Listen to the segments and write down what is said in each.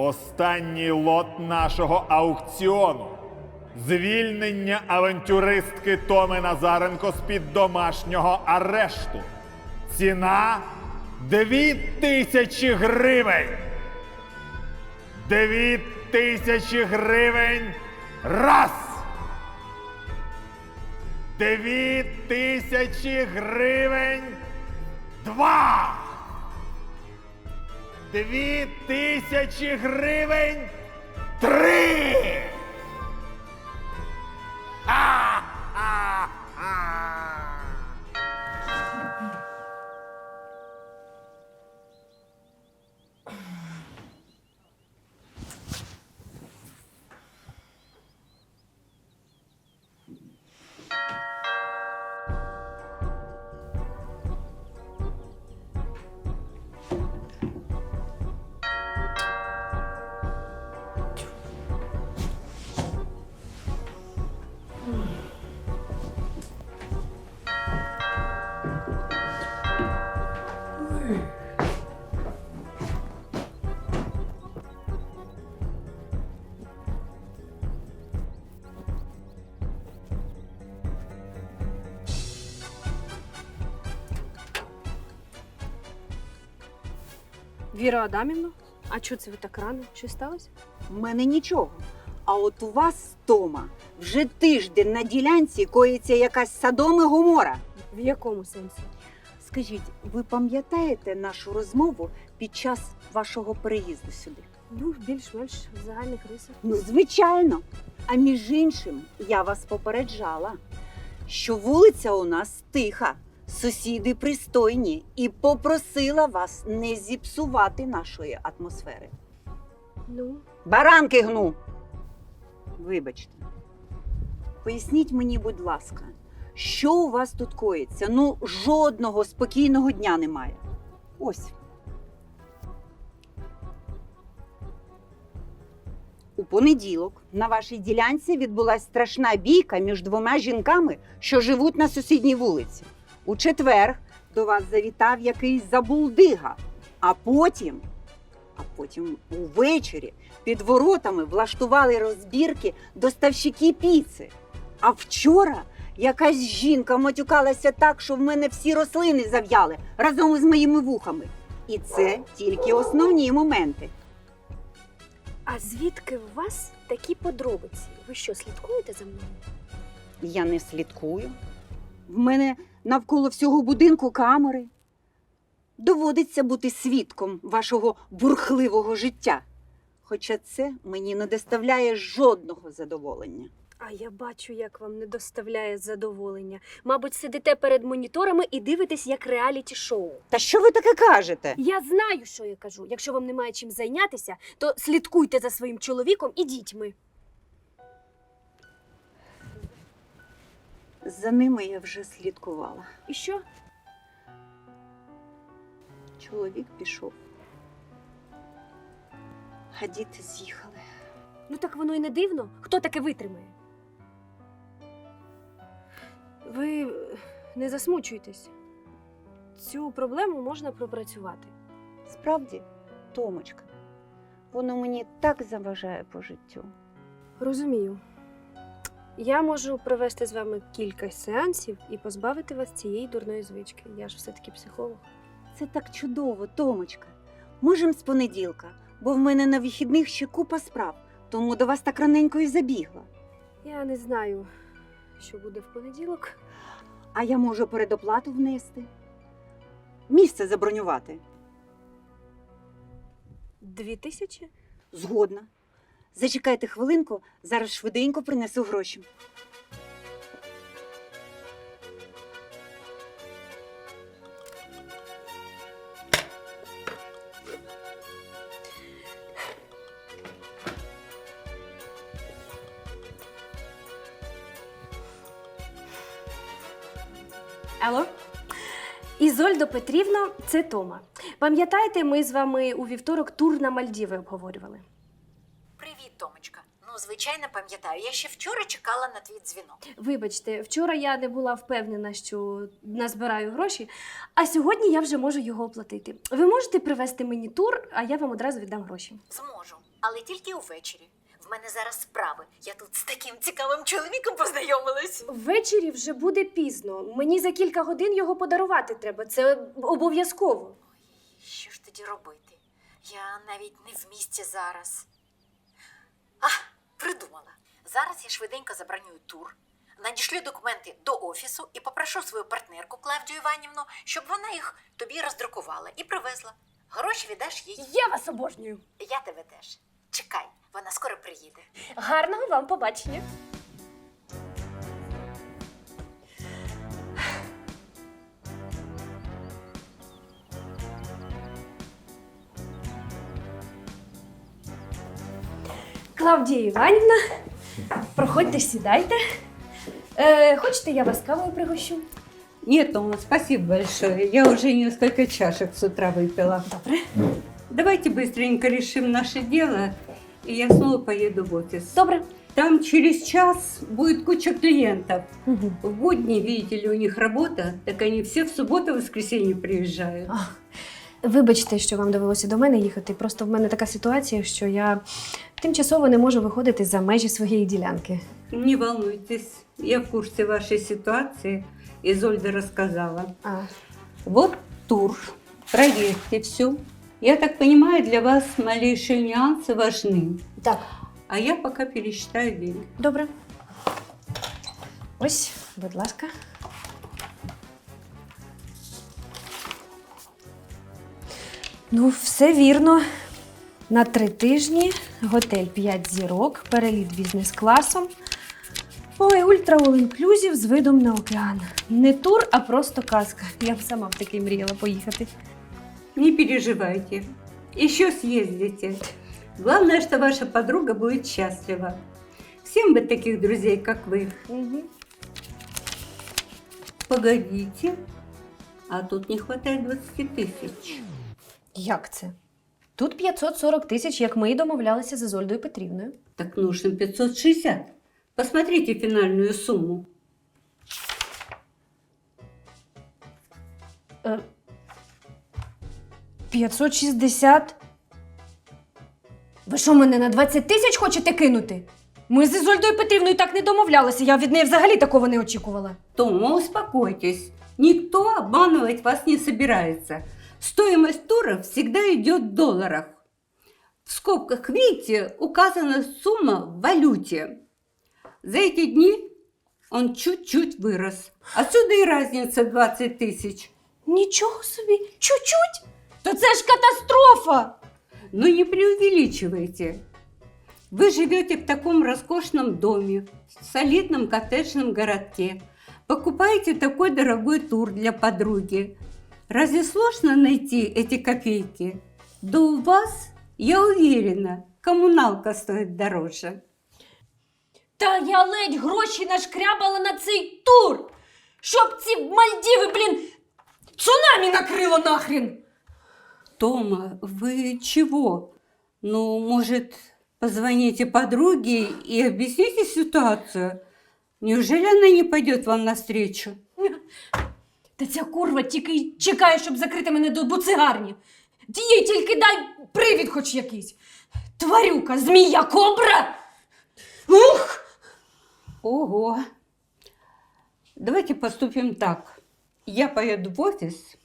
Останній лот нашого аукціону. Звільнення авантюристки Томи Назаренко з-під домашнього арешту. Ціна дві тисячі гривень. Дві тисячі гривень. Раз. Дві тисячі гривень. Два. Дві тисячі гривень. Три. Віра Адамівна, а чого це ви так рано? Що сталося? У мене нічого. А от у вас, Тома, вже тиждень на ділянці коїться якась садом і гомора. В якому сенсі? Скажіть, ви пам'ятаєте нашу розмову під час вашого переїзду сюди? Ну, більш-менш в загальних рисах. Ну, звичайно. А між іншим, я вас попереджала, що вулиця у нас тиха, сусіди пристойні, і попросила вас не зіпсувати нашої атмосфери. Ну, Баранки гну. Вибачте. Поясніть мені, будь ласка, що у вас тут коїться? Ну, жодного спокійного дня немає. Ось. У понеділок на вашій ділянці відбулася страшна бійка між двома жінками, що живуть на сусідній вулиці. У четвер до вас завітав якийсь забулдига, а потім, а потім увечері під воротами влаштували розбірки доставщики піци. А вчора якась жінка матюкалася так, що в мене всі рослини зав'яли разом із моїми вухами. І це тільки основні моменти. а звідки у вас такі подробиці? Ви що, слідкуєте за мною? Я не слідкую. В мене навколо всього будинку камери. Доводиться бути свідком вашого бурхливого життя. Хоча це мені не доставляє жодного задоволення. А я бачу, як вам не доставляє задоволення. Мабуть, сидите перед моніторами і дивитесь як реаліті-шоу. Та що ви таке кажете? Я знаю, що я кажу. Якщо вам немає чим зайнятися, то слідкуйте за своїм чоловіком і дітьми. За ними я вже слідкувала. І що? Чоловік пішов. А діти з'їхали. Ну так воно й не дивно. Хто таке витримає? Ви не засмучуйтесь. Цю проблему можна пропрацювати. Справді, Томочка, воно мені так заважає по життю. Розумію. Я можу провести з вами кілька сеансів і позбавити вас цієї дурної звички. Я ж все-таки психолог. Це так чудово, Томочка. Можем з понеділка, бо в мене на вихідних ще купа справ, тому до вас так раненько і забігла. Я не знаю, що буде в понеділок. А я можу передоплату внести. Місце забронювати. Дві тисячі? Згодна. Зачекайте хвилинку, зараз швиденько принесу гроші. Алло? Ізольдо Петрівно, це Тома. Пам'ятаєте, ми з вами у вівторок тур на Мальдіви обговорювали? Томочка. Ну, звичайно, пам'ятаю. Я ще вчора чекала на твій дзвінок. Вибачте, вчора я не була впевнена, що назбираю гроші, а сьогодні я вже можу його оплатити. Ви можете привезти мені тур, а я вам одразу віддам гроші. Зможу. але тільки увечері. В мене зараз справи. Я тут з таким цікавим чоловіком познайомилась. Ввечері вже буде пізно. Мені за кілька годин його подарувати треба. Це обов'язково. Що ж тоді робити? Я навіть не в місті зараз. А, придумала. Зараз я швиденько забронюю тур, надішлю документи до офісу і попрошу свою партнерку Клавдію Іванівну, щоб вона їх тобі роздрукувала і привезла. Гроші віддаш їй. Я вас обожнюю. Я тебе теж. Чекай, вона скоро приїде. Гарного вам побачення. Клавдія Іванівна, проходьте, сідайте. Е, хочете, я вас кавою пригощу? Нет, Тома, спасибо большое. Я уже несколько чашек с утра выпила. Добре. Давайте быстренько решим наше дело, и я снова поеду в офис. Добре. Там через час будет куча клиентов. В будни, видите ли, у них работа, так они все в субботу и воскресенье приезжают. А, Вибачте, що вам довелося до мене їхати. Просто в мене така ситуація, що я тимчасово не можу виходити за межі своєї ділянки. Не волнуйтесь, я в курсе вашей ситуации. Изольда рассказала. А, Вот тур. Проверьте все. Я так понимаю, для вас малейшие нюансы важны. так, А я пока пересчитаю деньги. добре. Ось, будь ласка. Ну, все вірно. На три тижні готель 5 зірок, переліт бізнес-класом. Ой, ультра all-inclusive з видом на океан. Не тур, а просто казка. Я б сама в такий мріяла поїхати. Не переживайте. Еще съездите. Главное, что ваша подруга будет счастлива. Всем бы таких друзей, как вы. Угу. Погодите. А тут не хватает 20 тысяч. Як це? Тут 540 тисяч, як ми і домовлялися з Ізольдою Петрівною. Так нужно 560. Посмотрите финальную сумму. Е, 560. Ви що мене на 20 тисяч хочете кинути? Ми з Ізольдою Петрівною так не домовлялися. Я від неї взагалі такого не очікувала. Тома, успокойтесь. Никто обманывать вас не собирается. Стоимость тура всегда идет в долларах. В скобках, видите, указана сумма в валюте. За эти дни он чуть-чуть вырос. Отсюда и разница 20 тысяч. Нічого собі, чуть-чуть. То це ж катастрофа! Но не преувеличивайте. Вы живете в таком роскошном доме, в солидном коттеджном городке. Покупаете такой дорогой тур для подруги. Разве сложно найти эти копейки? Да у вас, я уверена, коммуналка стоит дороже. Та я ледь гроші нашкрябала на цей тур. Щоб ці Мальдіви, блін, цунамі накрило нахрін. Тома, вы чего? Ну, может, позвоните подруге и объясните ситуацию? Неужели она не пойдет вам навстречу? Та ця курва тільки й чекає, щоб закрити мене до буцигарні. Тієй тільки дай привід хоч якийсь. Тварюка, змія, кобра. Ух! Ого. Давайте поступим так. Я поеду в офис,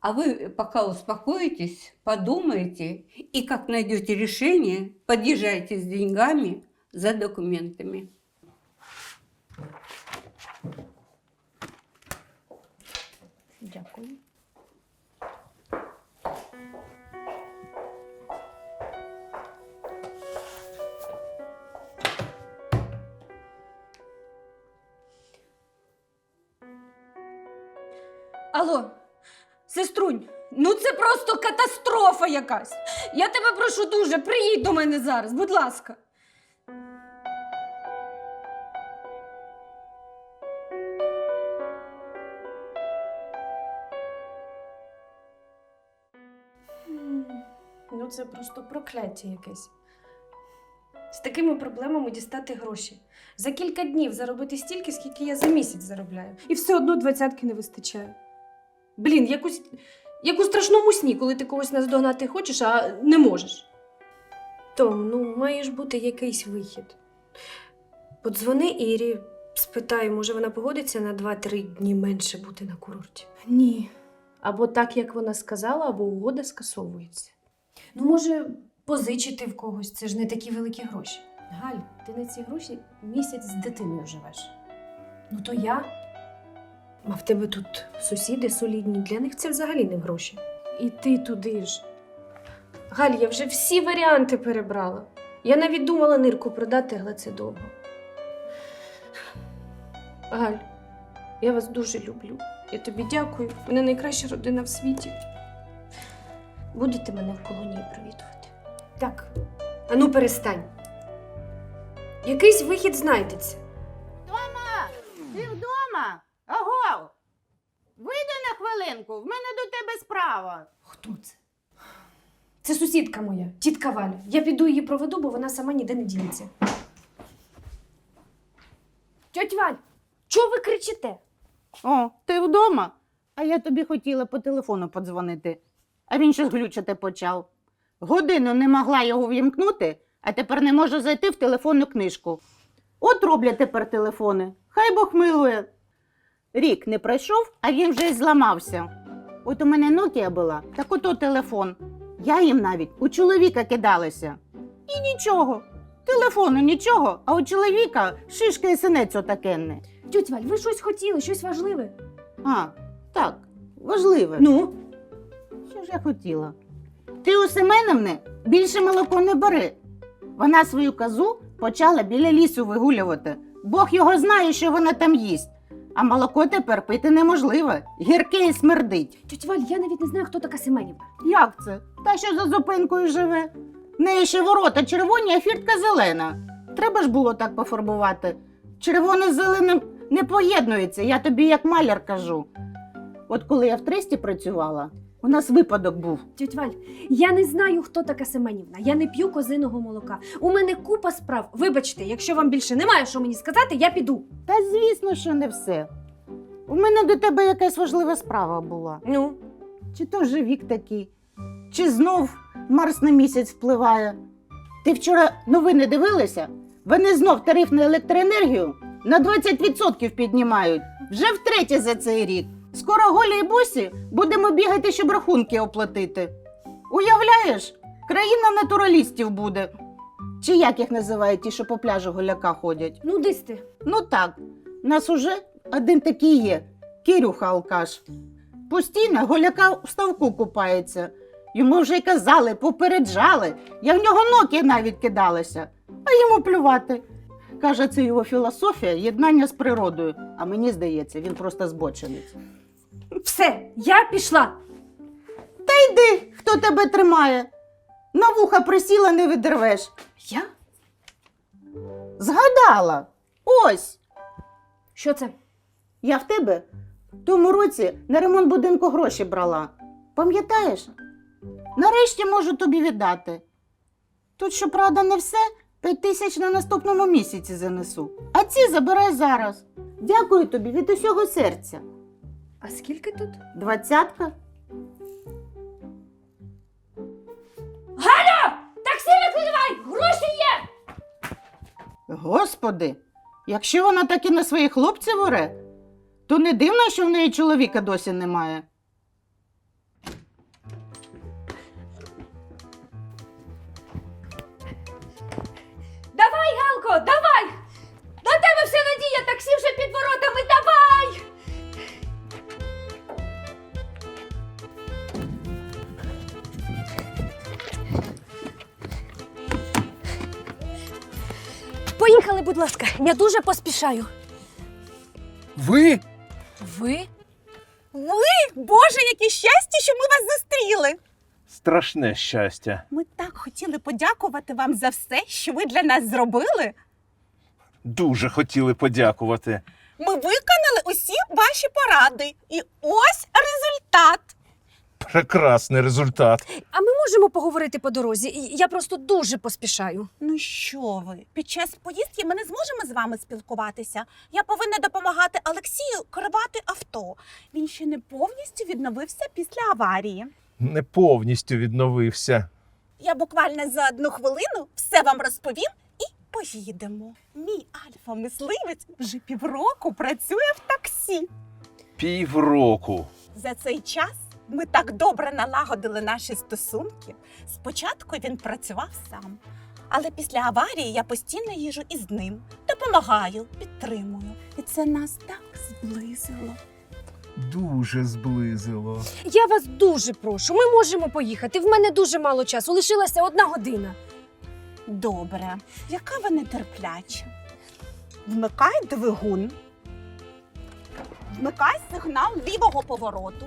а вы пока успокоитесь, подумаете и как найдете решение, подъезжайте с деньгами за документами. Дякую. Алло, сеструнь, ну це просто катастрофа якась. Я тебе прошу дуже, приїдь до мене зараз, будь ласка. Це просто прокляття якесь. З такими проблемами дістати гроші. За кілька днів заробити стільки, скільки я за місяць заробляю. І все одно двадцятки не вистачає. Блін, якусь, як у страшному сні, коли ти когось наздогнати хочеш, а не можеш. Том, ну має ж бути якийсь вихід. Подзвони Ірі, спитай, може вона погодиться на 2-3 дні менше бути на курорті. Ні. Або так, як вона сказала, або угода скасовується. Ну, може, позичити в когось, це ж не такі великі гроші. Галь, ти на ці гроші місяць з дитиною живеш. Ну то я. А в тебе тут сусіди солідні, для них це взагалі не гроші. І ти туди ж. Галь, я вже всі варіанти перебрала. Я навіть думала нирку продати, але це довго. Галь, я вас дуже люблю. Я тобі дякую. Мене найкраща родина в світі. Будете мене в колонії привітувати. Так. Ану, перестань. Якийсь вихід знайдеться. Ти вдома? Аго! Вийди на хвилинку, в мене до тебе справа. Хто це? Це сусідка моя, тітка Валя. Я піду її проведу, бо вона сама ніде не дінеться. Тьоть Валь, чого ви кричите? О, ти вдома? А я тобі хотіла по телефону подзвонити. А він щось глючити почав. Годину не могла його вімкнути, а тепер не можу зайти в телефонну книжку. От роблять тепер телефони. Хай Бог милує. Рік не пройшов, а він вже й зламався. От у мене Nokia була, так ото телефон. Я їм навіть у чоловіка кидалася. І нічого. Телефону нічого, а у чоловіка шишка і синець отакенне. Тьоть Валь, ви щось хотіли, щось важливе. А, так, важливе. Ну, Що ж я хотіла? Ти у Семеновни більше молоко не бери. Вона свою козу почала біля лісу вигулювати. Бог його знає, що вона там їсть. А молоко тепер пити неможливо. Гірке і смердить. тьоть Валь, я навіть не знаю, хто така Семенівна. Як це? Та що за зупинкою живе? В неї ще ворота червоні, а фіртка зелена. Треба ж було так пофарбувати. Червоне з зеленим не поєднується, я тобі як маляр кажу. От коли я в тресті працювала, у нас випадок був. Тьоть Валь, я не знаю, хто така Семенівна. Я не п'ю козиного молока. У мене купа справ. Вибачте, якщо вам більше немає що мені сказати, я піду. Та звісно, що не все. У мене до тебе якась важлива справа була. Ну, Чи то вже вік такий, чи знов Марс на місяць впливає. Ти вчора новини дивилася? Вони знов тариф на електроенергію на 20% піднімають. Вже втретє за цей рік. Скоро голі і босі будемо бігати, щоб рахунки оплатити. Уявляєш, країна натуралістів буде. Чи як їх називають ті, що по пляжу голяка ходять? ну дись ти. Ну так, нас уже один такий є Кирюха Алкаш. Постійно голяка в ставку купається. Йому вже й казали, попереджали. Я в нього ноки навіть кидалася, а йому плювати. Каже, це його філософія єднання з природою. А мені здається, він просто збочинець. Все, я пішла. Та йди, хто тебе тримає. На вуха присіла, не видервеш. Я? Згадала. Ось. Що це? Я в тебе в тому році на ремонт будинку гроші брала. Пам'ятаєш? Нарешті можу тобі віддати. Тут, щоправда, не все, п'ять тисяч на наступному місяці занесу. А ці забирай зараз. Дякую тобі від усього серця. А скільки тут? Двадцятка. Галя! Таксі викликай! Гроші є! Господи, якщо вона так і на своїх хлопців оре, то не дивно, що в неї чоловіка досі немає. Давай, Галко, давай! Поїхали, будь ласка, я дуже поспішаю. Ви? Ви? Боже, яке щастя, що ми вас зустріли! Страшне щастя. Ми так хотіли подякувати вам за все, що ви для нас зробили. Дуже хотіли подякувати. Ми виконали усі ваші поради. І ось результат. Прекрасний результат. А ми можемо поговорити по дорозі? Я просто дуже поспішаю. Ну що ви? Під час поїздки ми не зможемо з вами спілкуватися. Я повинна допомагати Олексію керувати авто. Він ще не повністю відновився після аварії. Не повністю відновився. Я буквально за одну хвилину все вам розповім і поїдемо. Мій альфа-мисливець вже півроку працює в таксі. Півроку. За цей час ми так добре налагодили наші стосунки. Спочатку він працював сам, але після аварії я постійно їжу із ним, допомагаю, підтримую. І це нас так зблизило. Дуже зблизило. Я вас дуже прошу, ми можемо поїхати. В мене дуже мало часу, лишилася одна година. Добре, яка ви нетерпляча. Вмикай двигун. Вмикай сигнал лівого повороту.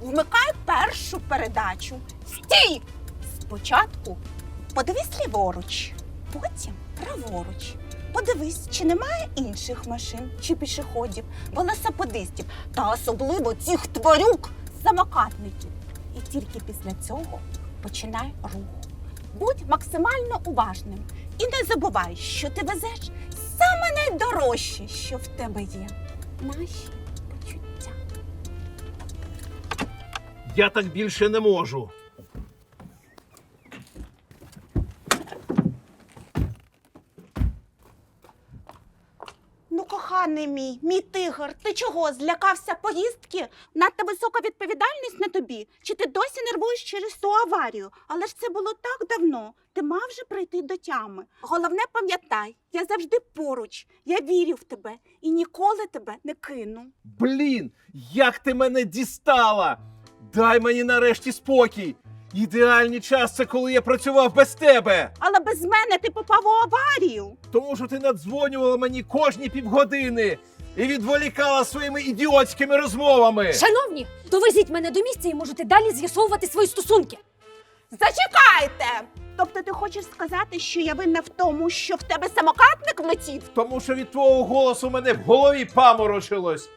Вмикай першу передачу. Стій! Спочатку подивись ліворуч, потім праворуч. Подивись, чи немає інших машин чи пішоходів, велосипедистів та особливо цих тварюк самокатників. І тільки після цього починай рух. Будь максимально уважним і не забувай, що ти везеш саме найдорожче, що в тебе є. Наші Я так більше не можу. Ну, коханий мій, мій тигр, ти чого злякався поїздки? Надто висока відповідальність на тобі? Чи ти досі нервуєш через ту аварію? Але ж це було так давно. Ти мав вже прийти до тями. Головне, пам'ятай, я завжди поруч. Я вірю в тебе і ніколи тебе не кину. Блін, як ти мене дістала! Дай мені нарешті спокій. Ідеальний час це коли я працював без тебе. Але без мене ти попав у аварію. Тому що ти надзвонювала мені кожні півгодини і відволікала своїми ідіотськими розмовами. Шановні, довезіть мене до місця і можете далі з'ясовувати свої стосунки. Зачекайте! Тобто ти хочеш сказати, що я винна в тому, що в тебе самокатник влетів? Тому що від твого голосу мене в голові паморочилось.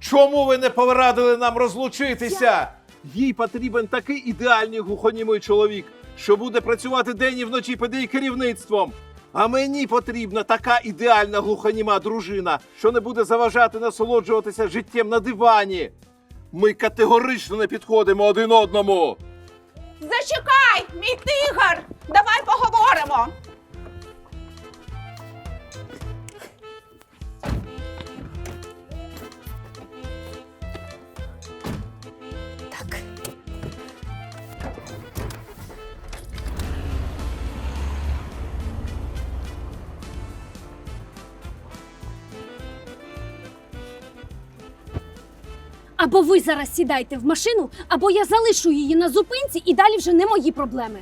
Чому ви не порадили нам розлучитися? Їй потрібен такий ідеальний глухонімий чоловік, що буде працювати день і вночі під її керівництвом. А мені потрібна така ідеальна глухоніма дружина, що не буде заважати насолоджуватися життям на дивані. Ми категорично не підходимо один одному. Зачекай, мій тигр! Давай поговоримо. Або ви зараз сідайте в машину, або я залишу її на зупинці і далі вже не мої проблеми.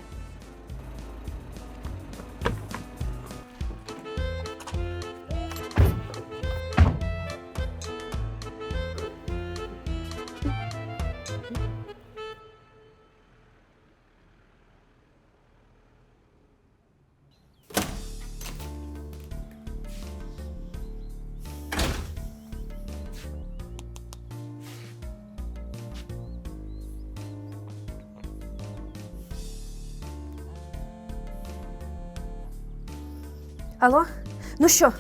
Алло? Ну що?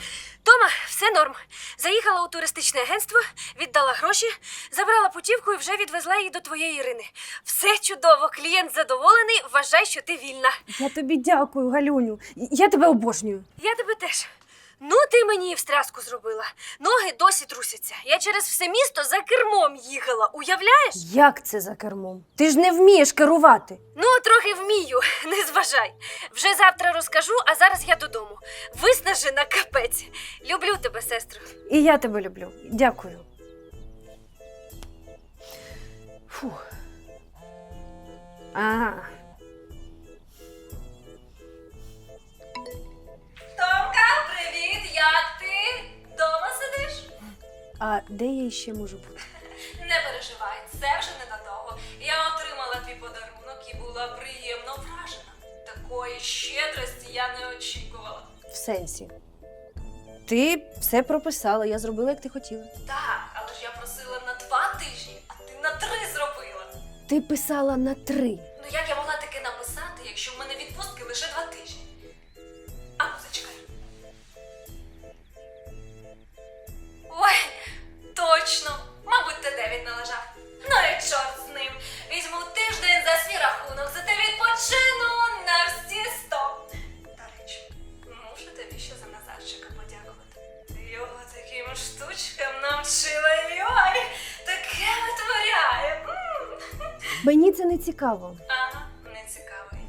Тома, все норм. Заїхала у туристичне агентство, віддала гроші, забрала путівку і вже відвезла її до твоєї Ірини. Все чудово, клієнт задоволений. Вважай, що ти вільна. Я тобі дякую, Галюню. Я тебе обожнюю. Я тебе теж. Ну, ти мені і встряску зробила. Ноги досі трусяться. Я через все місто за кермом їхала. Уявляєш? Як це за кермом? Ти ж не вмієш керувати. Ну, трохи вмію, не зважай. Вже завтра розкажу, а зараз я додому. Виснажена капець. Люблю тебе, сестру. І я тебе люблю. Дякую. Фух. Ага. А де я ще можу бути? Не переживай, це вже ненадовго. Я отримала твій подарунок і була приємно вражена. Такої щедрості я не очікувала. В сенсі. Ти все прописала, я зробила, як ти хотіла. Так, але ж я просила на два тижні, а ти на три зробила. Ти писала на три. Ну як я цікаво. Ага, не цікавий.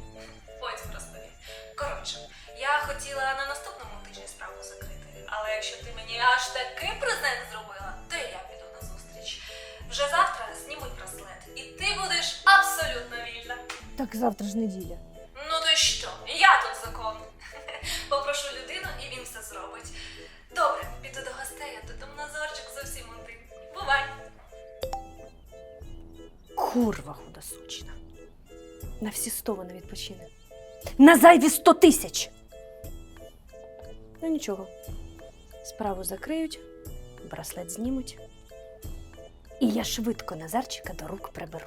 Потім розповім. Коротше, я хотіла на наступному тижні справу закрити, але якщо ти мені аж такий презент зробила, то і я піду на зустріч. Вже завтра знімуть браслет, і ти будеш абсолютно вільна. Так завтра ж неділя. На всі сто вона відпочине. На зайві сто тисяч. Ну нічого. Справу закриють, браслет знімуть. І я швидко Назарчика до рук приберу.